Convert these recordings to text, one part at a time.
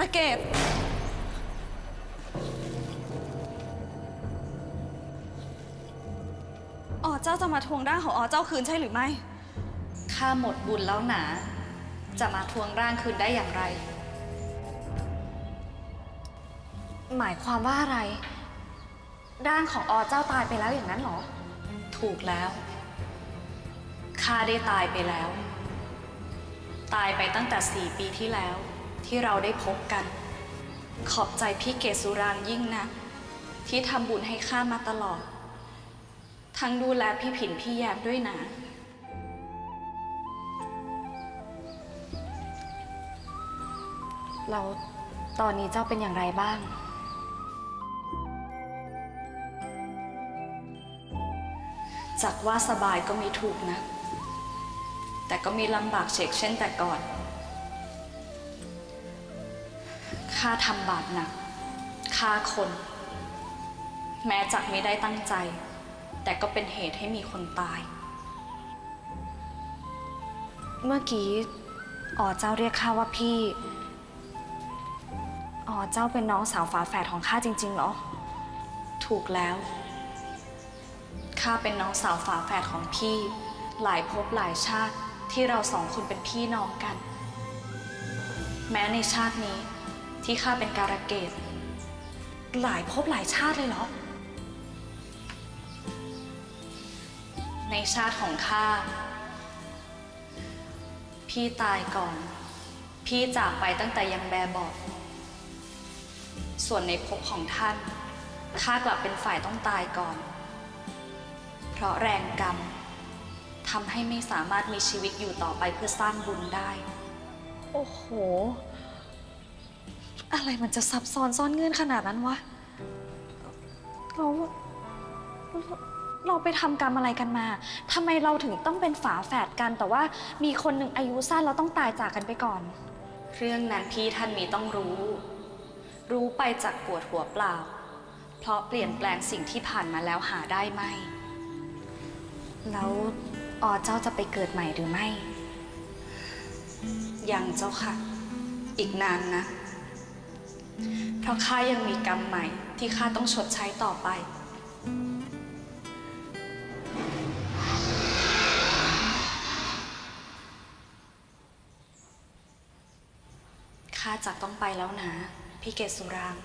การะเกดอ๋อเจ้าจะมาทวงร่างของอ๋อเจ้าคืนใช่หรือไม่ ข้าหมดบุญแล้วหนา จะมาทวงร่างคืนได้อย่างไร หมายความว่าอะไร ร่างของอ๋อเจ้าตายไปแล้วอย่างนั้นเหรอ ถูกแล้ว ข้าได้ตายไปแล้ว ตายไปตั้งแต่สี่ปีที่แล้ว ที่เราได้พบกัน ขอบใจพี่เกสุรางยิ่งนะที่ทำบุญให้ข้ามาตลอด ทั้งดูแลพี่ผินพี่แยมด้วยนะ เราตอนนี้เจ้าเป็นอย่างไรบ้าง จากว่าสบายก็มีถูกนะ แต่ก็มีลำบากเฉกเช่นแต่ก่อน ข้าทำบาปหนักฆ่าคน แม้จักไม่ได้ตั้งใจ แต่ก็เป็นเหตุให้มีคนตาย เมื่อกี้อ๋อเจ้าเรียกข้าว่าพี่อ๋อเจ้าเป็นน้องสาวฝาแฝดของข้าจริงๆเหรอ ถูกแล้ว ข้าเป็นน้องสาวฝาแฝดของพี่ หลายภพหลายชาติที่เราสองคนเป็นพี่น้องกัน แม้ในชาตินี้ ที่ข้าเป็นการะเกดหลายภพหลายชาติเลยเหรอ ในชาติของข้า พี่ตายก่อน พี่จากไปตั้งแต่ยังแบบบอกส่วนในภพของท่าน ข้ากลับเป็นฝ่ายต้องตายก่อน เพราะแรงกรรมทำให้ไม่สามารถมีชีวิตอยู่ต่อไปเพื่อสร้างบุญได้ โอ้โห อะไรมันจะซับซ้อนซ่อนเงื่อนขนาดนั้นวะ เรา เราไปทำกรรมอะไรกันมาทำไมเราถึงต้องเป็นฝาแฝดกัน แต่ว่ามีคนหนึ่งอายุสั้นเราต้องตายจากกันไปก่อน เรื่องนั้นพี่ท่านมีต้องรู้ รู้ไปจากปวดหัวเปล่า เพราะเปลี่ยนแปลงสิ่งที่ผ่านมาแล้วหาได้ไหม แล้วอ๋อเจ้าจะไปเกิดใหม่หรือไม่ ยังเจ้าค่ะ อีกนานนะ เพราะข้ายังมีกรรมใหม่ที่ข้าต้องชดใช้ต่อไป ข้าจะต้องไปแล้วนะ พี่เกศสุราง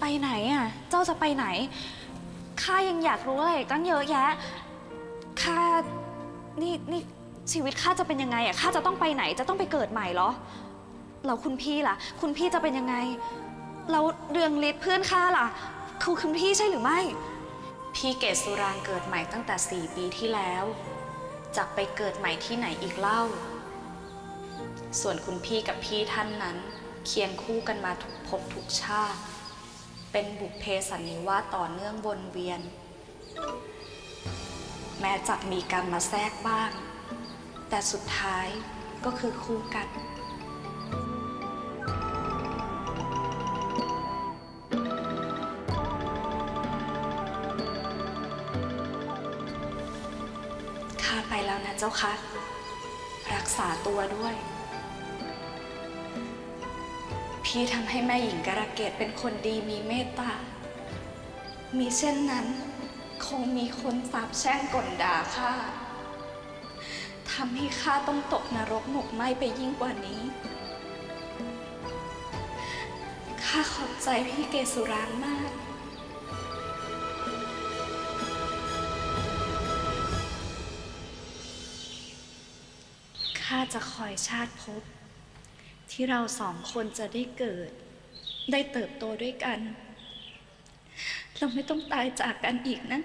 ไปไหนอะ เจ้าจะไปไหน ข้ายังอยากรู้อะไรอีกตั้งเยอะแยะ ข้า นี่ นี่ ชีวิตข้าจะเป็นยังไงอะข้าจะต้องไปไหนจะต้องไปเกิดใหม่เหรอแล้วคุณพี่ล่ะ คุณพี่จะเป็นยังไงแล้วเรืองฤทธิ์เพื่อนข้าล่ะคือคุณพี่ใช่หรือไม่ พี่เกศสุรางเกิดใหม่ตั้งแต่สี่ปีที่แล้วจะไปเกิดใหม่ที่ไหนอีกเล่า ส่วนคุณพี่กับพี่ท่านนั้น เคียงคู่กันมาทุกภพทุกชาติ เป็นบุพเพสันนิวาสต่อเนื่องวนเวียน แม้จักมีกรรมมาแทรกบ้าง แต่สุดท้ายก็คือคู่กัน ข้าไปแล้วนะเจ้าคะรักษาตัวด้วย พี่ทำให้แม่หญิงกระเกตเป็นคนดีมีเมตตา มีเช่นนั้น คงมีคนสาบแช่งกลด่าข้า ทำให้ข้าต้องตกนรกหมกไหมไปยิ่งกว่านี้ ข้าขอบใจพี่เกสุรางมาก ข้าจะคอยชาติภพที่เราสองคนจะได้เกิด ได้เติบโตด้วยกัน เราไม่ต้องตายจากกันอีกนะ